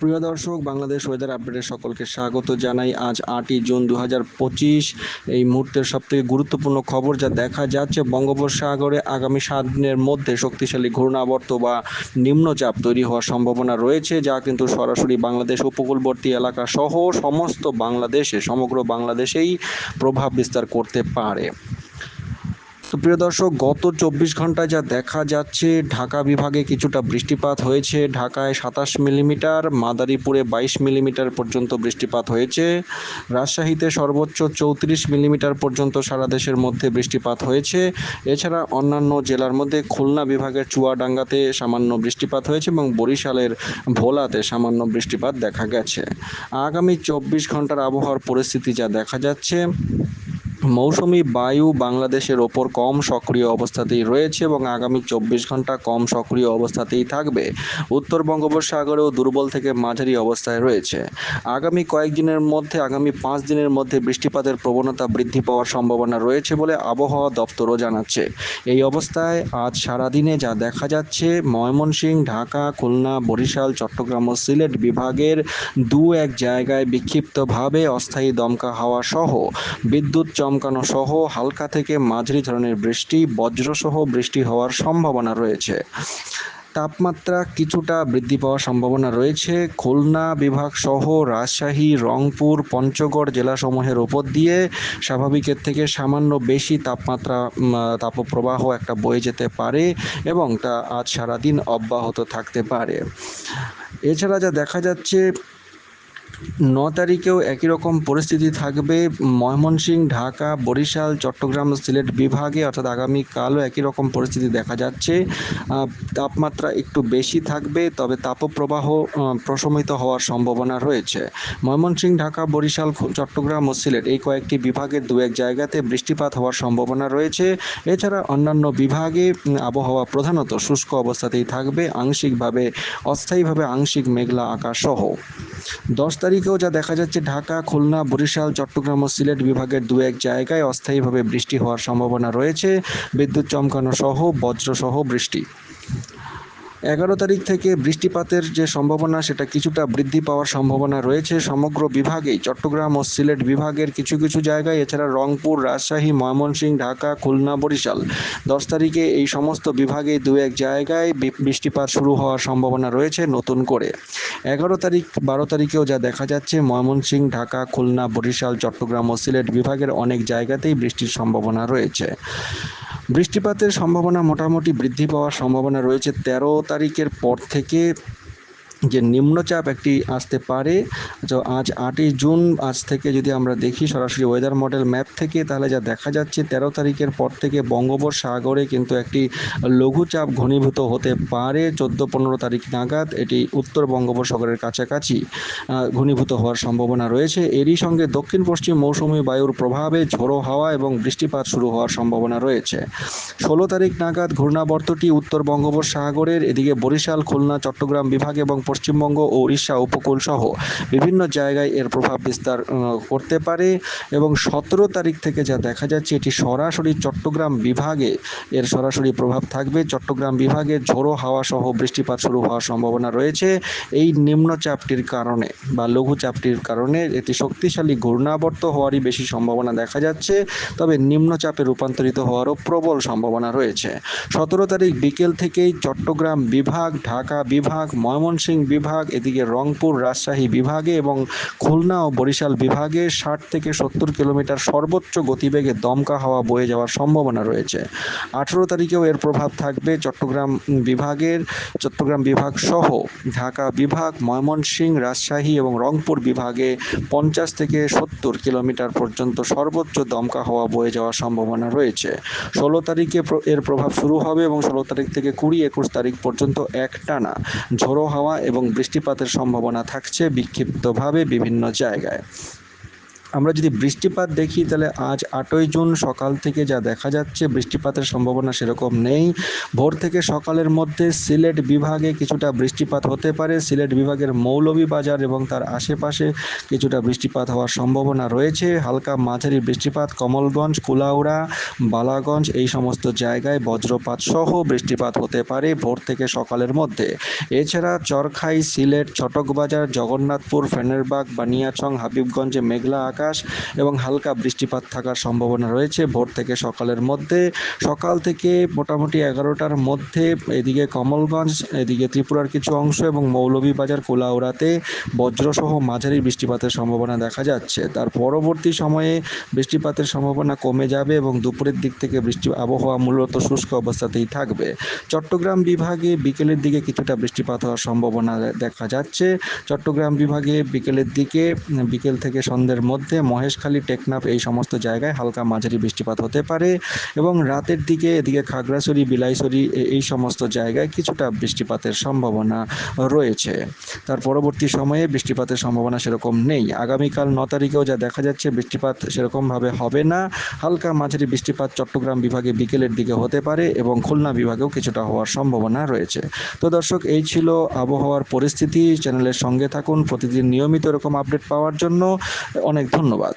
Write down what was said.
প্রিয় দর্শক, বাংলাদেশ ওয়েদার আপডেটে সকলকে স্বাগত জানাই। আজ আটই জুন দু হাজার পঁচিশ। এই মুহূর্তের সবথেকে গুরুত্বপূর্ণ খবর যা দেখা যাচ্ছে, বঙ্গোপসাগরে আগামী সাত দিনের মধ্যে শক্তিশালী ঘূর্ণাবর্ত বা নিম্নচাপ তৈরি হওয়ার সম্ভাবনা রয়েছে, যা কিন্তু সরাসরি বাংলাদেশ উপকূলবর্তী এলাকা সহ সমস্ত বাংলাদেশে, সমগ্র বাংলাদেশেই প্রভাব বিস্তার করতে পারে। তো প্রিয় দর্শক, গত চব্বিশ ঘন্টায় যা দেখা যাচ্ছে, ঢাকা বিভাগে কিছুটা বৃষ্টিপাত হয়েছে। ঢাকায় সাতাশ মিলিমিটার, মাদারীপুরে বাইশ মিলিমিটার পর্যন্ত বৃষ্টিপাত হয়েছে। রাজশাহীতে সর্বোচ্চ চৌত্রিশ মিলিমিটার পর্যন্ত সারা দেশের মধ্যে বৃষ্টিপাত হয়েছে। এছাড়া অন্যান্য জেলার মধ্যে খুলনা বিভাগের চুয়াডাঙ্গাতে সামান্য বৃষ্টিপাত হয়েছে এবং বরিশালের ভোলাতে সামান্য বৃষ্টিপাত দেখা গেছে। আগামী চব্বিশ ঘণ্টার আবহাওয়ার পরিস্থিতি যা দেখা যাচ্ছে মৌসুমি বায়ু বাংলাদেশের ওপর কম সক্রিয় অবস্থাতেই রয়েছে এবং আগামী চব্বিশ ঘণ্টা কম সক্রিয় অবস্থাতেই থাকবে। উত্তর বঙ্গোপসাগরেও দুর্বল থেকে মাঝারি অবস্থায় রয়েছে। আগামী কয়েকদিনের মধ্যে, আগামী পাঁচ দিনের মধ্যে বৃষ্টিপাতের প্রবণতা বৃদ্ধি পাওয়ার সম্ভাবনা রয়েছে বলে আবহাওয়া দপ্তরও জানাচ্ছে। এই অবস্থায় আজ সারাদিনে যা দেখা যাচ্ছে, ময়মনসিংহ, ঢাকা, খুলনা, বরিশাল, চট্টগ্রাম ও সিলেট বিভাগের দু এক জায়গায় বিক্ষিপ্তভাবে অস্থায়ী দমকা হাওয়া সহ বিদ্যুৎ চমকানো সহ হালকা থেকে মাঝারি ধরনের বৃষ্টি, বজ্রসহ বৃষ্টি হওয়ার সম্ভাবনা রয়েছে। তাপমাত্রা কিছুটা বৃদ্ধি পাওয়ার সম্ভাবনা রয়েছে। খুলনা বিভাগ সহ রাজশাহী, রংপুর, পঞ্চগড় জেলাসমূহের ওপর দিয়ে স্বাভাবিকের থেকে সামান্য বেশি তাপমাত্রা তাপপ্রবাহ একটা বয়ে যেতে পারে এবং তা আজ সারাদিন অব্যাহত থাকতে পারে। এছাড়া যা দেখা যাচ্ছে ন তারিখেও একই রকম পরিস্থিতি থাকবে। ময়মনসিংহ, ঢাকা, বরিশাল, চট্টগ্রাম, সিলেট বিভাগে অর্থাৎ আগামীকালও একই রকম পরিস্থিতি দেখা যাচ্ছে। তাপমাত্রা একটু বেশি থাকবে, তবে তাপপ্রবাহ প্রশমিত হওয়ার সম্ভাবনা রয়েছে। ময়মনসিংহ, ঢাকা, বরিশাল চট্টগ্রাম ও সিলেট এই কয়েকটি বিভাগের দু এক জায়গাতে বৃষ্টিপাত হওয়ার সম্ভাবনা রয়েছে। এছাড়া অন্যান্য বিভাগে আবহাওয়া প্রধানত শুষ্ক অবস্থাতেই থাকবে। আংশিকভাবে, অস্থায়ীভাবে আংশিক মেঘলা আকাশ সহ দশ তারিখেও যা দেখা যাচ্ছে, ঢাকা, খুলনা, বরিশাল, চট্টগ্রাম ও সিলেট বিভাগের দু এক জায়গায় অস্থায়ীভাবে বৃষ্টি হওয়ার সম্ভাবনা রয়েছে। বিদ্যুৎ চমকানো সহ, বজ্রসহ বৃষ্টি। এগারো তারিখ থেকে বৃষ্টিপাতের যে সম্ভাবনা, সেটা কিছুটা বৃদ্ধি পাওয়ার সম্ভাবনা রয়েছে। সমগ্র বিভাগেই, চট্টগ্রাম ও সিলেট বিভাগের কিছু কিছু জায়গায়, এছাড়া রংপুর, রাজশাহী, ময়মনসিংহ, ঢাকা, খুলনা, বরিশাল। দশ তারিখে এই সমস্ত বিভাগে দু এক জায়গায় বৃষ্টিপাত শুরু হওয়ার সম্ভাবনা রয়েছে নতুন করে। এগারো তারিখ, বারো তারিখেও যা দেখা যাচ্ছে, ময়মনসিংহ, ঢাকা, খুলনা, বরিশাল, চট্টগ্রাম ও সিলেট বিভাগের অনেক জায়গাতেই বৃষ্টির সম্ভাবনা রয়েছে। বৃষ্টিপাতের সম্ভাবনা মোটামুটি বৃদ্ধি পাওয়ার সম্ভাবনা রয়েছে তেরো তারিখের পর থেকে। যে নিম্নচাপ একটি আসতে পারে, তো আজ আটই জুন, আজ থেকে যদি আমরা দেখি সরাসরি ওয়েদার মডেল ম্যাপ থেকে, তাহলে যা দেখা যাচ্ছে তেরো তারিখের পর থেকে বঙ্গোপসাগরে কিন্তু একটি লঘুচাপ ঘনীভূত হতে পারে, চোদ্দ পনেরো তারিখ নাগাদ এটি উত্তর বঙ্গোপসাগরের কাছাকাছি ঘনীভূত হওয়ার সম্ভাবনা রয়েছে। এরই সঙ্গে দক্ষিণ পশ্চিম মৌসুমী বায়ুর প্রভাবে ঝোড়ো হাওয়া এবং বৃষ্টিপাত শুরু হওয়ার সম্ভাবনা রয়েছে। ষোলো তারিখ নাগাদ ঘূর্ণাবর্তটি উত্তর বঙ্গোপসাগরের, এদিকে বরিশাল, খুলনা, চট্টগ্রাম বিভাগ এবং পশ্চিমবঙ্গ ও উড়িষ্যা উপকূল সহ বিভিন্ন জায়গায় এর প্রভাব বিস্তার করতে পারে এবং সতেরো তারিখ থেকে যা দেখা যাচ্ছে এটি সরাসরি চট্টগ্রাম বিভাগে এর সরাসরি প্রভাব থাকবে। চট্টগ্রাম বিভাগে ঝোড়ো হাওয়া সহ বৃষ্টিপাত শুরু হওয়ার সম্ভাবনা রয়েছে। এই নিম্নচাপটির কারণে বা লঘুচাপটির কারণে এটি শক্তিশালী ঘূর্ণাবর্ত হওয়ারই বেশি সম্ভাবনা দেখা যাচ্ছে। তবে নিম্নচাপে রূপান্তরিত হওয়ারও প্রবল সম্ভাবনা রয়েছে। সতেরো তারিখ বিকেল থেকেই চট্টগ্রাম বিভাগ, ঢাকা বিভাগ, ময়মনসিংহ বিভাগ, এদিকে রংপুর রাজশাহী বিভাগে এবং খুলনা ও বরিশাল বিভাগে ষাট থেকে সত্তর কিলোমিটার সর্বোচ্চ গতিবেগে দমকা হাওয়া বয়ে যাওয়ার সম্ভাবনা রয়েছে। আঠেরো তারিখেও এর প্রভাব থাকবে চট্টগ্রাম বিভাগের। চট্টগ্রাম বিভাগ সহ ঢাকা বিভাগ ময়মনসিংহ রাজশাহী এবং রংপুর বিভাগে পঞ্চাশ থেকে সত্তর কিলোমিটার পর্যন্ত সর্বোচ্চ দমকা হাওয়া বয়ে যাওয়ার সম্ভাবনা রয়েছে। ষোলো তারিখে এর প্রভাব শুরু হবে এবং ষোলো তারিখ থেকে কুড়ি, একুশ তারিখ পর্যন্ত এক টানা ঝোড়ো হাওয়া এবং বৃষ্টিপাতের সম্ভাবনা থাকছে বিক্ষিপ্তভাবে বিভিন্ন জায়গায়। আমরা যদি বৃষ্টিপাত দেখি, তাহলে আজ আটই জুন সকাল থেকে যা দেখা যাচ্ছে, বৃষ্টিপাতের সম্ভাবনা সেরকম নেই। ভোর থেকে সকালের মধ্যে সিলেট বিভাগে কিছুটা বৃষ্টিপাত হতে পারে। সিলেট বিভাগের মৌলভীবাজার এবং তার আশেপাশে কিছুটা বৃষ্টিপাত হওয়ার সম্ভাবনা রয়েছে। হালকা মাঝারি বৃষ্টিপাত কমলগঞ্জ, কুলাউড়া, বালাগঞ্জ এই সমস্ত জায়গায় বজ্রপাত সহ বৃষ্টিপাত হতে পারে ভোর থেকে সকালের মধ্যে। এছাড়া চরখাই, সিলেট, চটকবাজার, জগন্নাথপুর, ফেনেরবাগ, বানিয়াচং, হাবিবগঞ্জে মেঘলা আকাশ এবং হালকা বৃষ্টিপাত থাকার সম্ভাবনা রয়েছে। ভোর থেকে সকালের মধ্যে, সকাল থেকে মোটামুটি এগারোটার মধ্যে এদিকে কমলগঞ্জ, এদিকে ত্রিপুরার কিছু অংশ এবং মৌলভীবাজার, কোলাউড়াতে বজ্রসহ মাঝারি বৃষ্টিপাতের সম্ভাবনা দেখা যাচ্ছে। তার পরবর্তী সময়ে বৃষ্টিপাতের সম্ভাবনা কমে যাবে এবং দুপুরের দিক থেকে বৃষ্টি, আবহাওয়া মূলত শুষ্ক অবস্থাতেই থাকবে। চট্টগ্রাম বিভাগে বিকেলের দিকে কিছুটা বৃষ্টিপাত হওয়ার সম্ভাবনা দেখা যাচ্ছে। চট্টগ্রাম বিভাগে বিকেলের দিকে, বিকেল থেকে সন্ধ্যের মধ্যে মহেশখালী, টেকনাফ এই সমস্ত জায়গায় হালকা মাঝারি বৃষ্টিপাত হতে পারে এবং রাতের দিকে এদিকে খাগড়াছড়ি, বিলাইছড়ি এই সমস্ত জায়গায় কিছুটা বৃষ্টিপাতের সম্ভাবনা রয়েছে। তার পরবর্তী সময়ে বৃষ্টিপাতের সম্ভাবনা সেরকম নেই। আগামীকাল ন তারিখেও যা দেখা যাচ্ছে বৃষ্টিপাত সেরকমভাবে হবে না। হালকা মাঝারি বৃষ্টিপাত চট্টগ্রাম বিভাগে বিকেলের দিকে হতে পারে এবং খুলনা বিভাগেও কিছুটা হওয়ার সম্ভাবনা রয়েছে। তো দর্শক, এই ছিল আবহাওয়ার পরিস্থিতি। চ্যানেলের সঙ্গে থাকুন। প্রতিদিন নিয়মিত এরকম আপডেট পাওয়ার জন্য অনেক ধন্যবাদ।